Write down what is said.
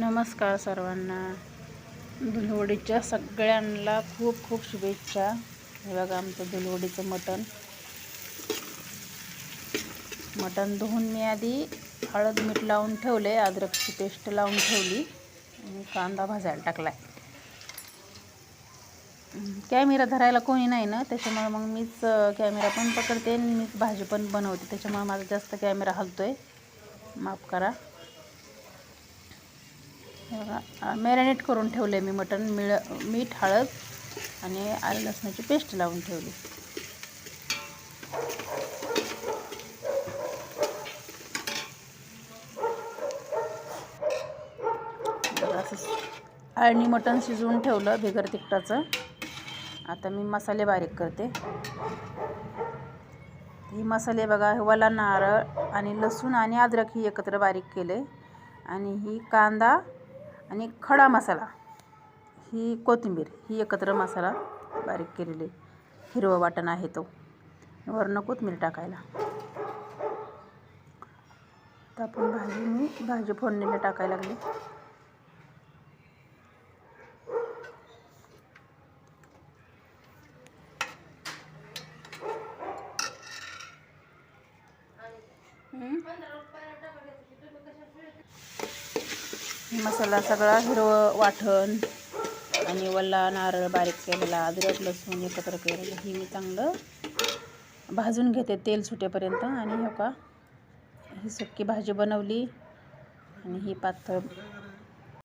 नमस्कार सर्वांना. दुलवडीच्या सगळ्यांना खूप खूप शुभेच्छा. हे बघा आमचं दुलवडीचं मटण. मटण धुवून मी आधी हळद मीठ लावून ठेवले अद्रकची पेस्ट लावून ठेवली आणि कांदा भाजायला टाकला आहे कॅमेरा धरायला कोणी नाही ना त्याच्यामुळे मग मीच कॅमेरा पण पकडते आणि मीच भाजी पण बनवते त्याच्यामुळे माझा जास्त कॅमेरा हलतो आहे माफ करा. बघा. मॅरिनेट करून ठेवले मी मटण मिळ मीठ हळद आणि आलं लसणाची पेस्ट लावून ठेवली. असं अळणी मटण शिजवून ठेवलं बिगर तिखटाचं. आता मी मसाले बारीक करते. ही मसाले बघा हिवाला नारळ आणि लसूण आणि अद्रक ही एकत्र बारीक केले. आणि ही कांदा आणि खडा मसाला ही कोथिंबीर ही एकत्र मसाला बारीक केलेली हिरवं वाटण आहे तो. वरनं कोथिंबीर टाकायला. तर आपण भाजी मी भाजी फोडणीला टाकायला लागली. मसाला सगळा हिरवं वाटण आणि वल्ला नारळ बारीक केलेला अद्रक लसूण एकत्र केलेलं ही मी चांगलं भाजून घेते तेल सुटेपर्यंत. आणि हो का ही सुक्की भाजी बनवली आणि ही पातळ